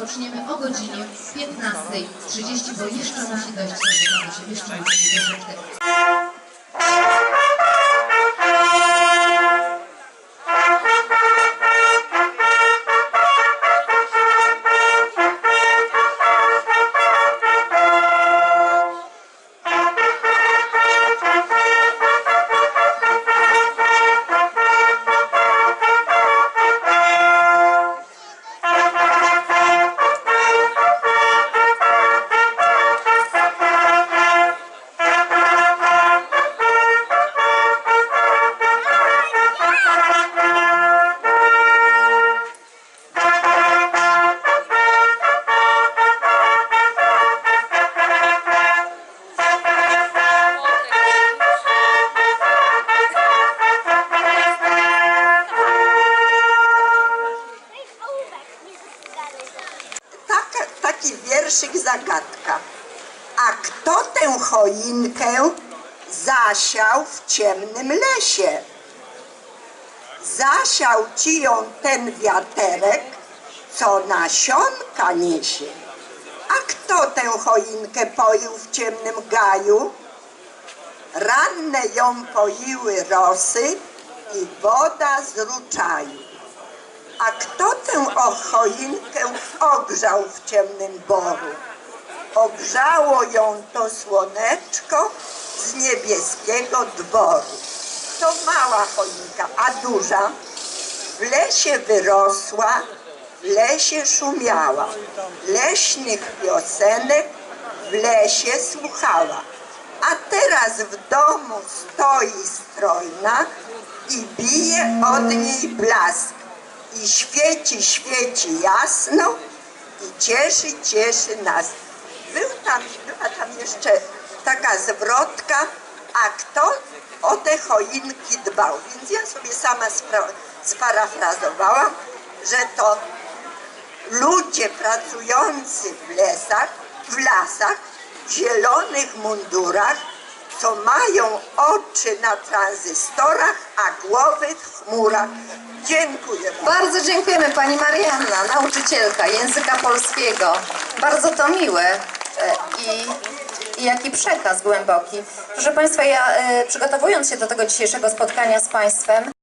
rozpoczniemy o godzinie 15.30, bo jeszcze musi dojść do się musi taki wierszyk zagadka. A kto tę choinkę zasiał w ciemnym lesie? Zasiał ci ją ten wiaterek, co nasionka niesie. A kto tę choinkę poił w ciemnym gaju? Ranne ją poiły rosy i woda z ruczaju. A kto tę choinkę ogrzał w ciemnym boru? Ogrzało ją to słoneczko z niebieskiego dworu. To mała choinka, a duża w lesie wyrosła, w lesie szumiała, leśnych piosenek w lesie słuchała. A teraz w domu stoi strojna i bije od niej blask. I świeci, świeci jasno i cieszy, cieszy nas. Był tam, była tam jeszcze taka zwrotka, a kto o te choinki dbał. Więc ja sobie sama sparafrazowałam, że to ludzie pracujący w lesach, w lasach, w zielonych mundurach, co mają oczy na tranzystorach, a głowy w chmurach. Dziękuję bardzo. Dziękujemy Pani Marianna, nauczycielka języka polskiego. Bardzo to miłe e, i, i jaki przekaz głęboki. Proszę Państwa, ja e, przygotowując się do tego dzisiejszego spotkania z Państwem,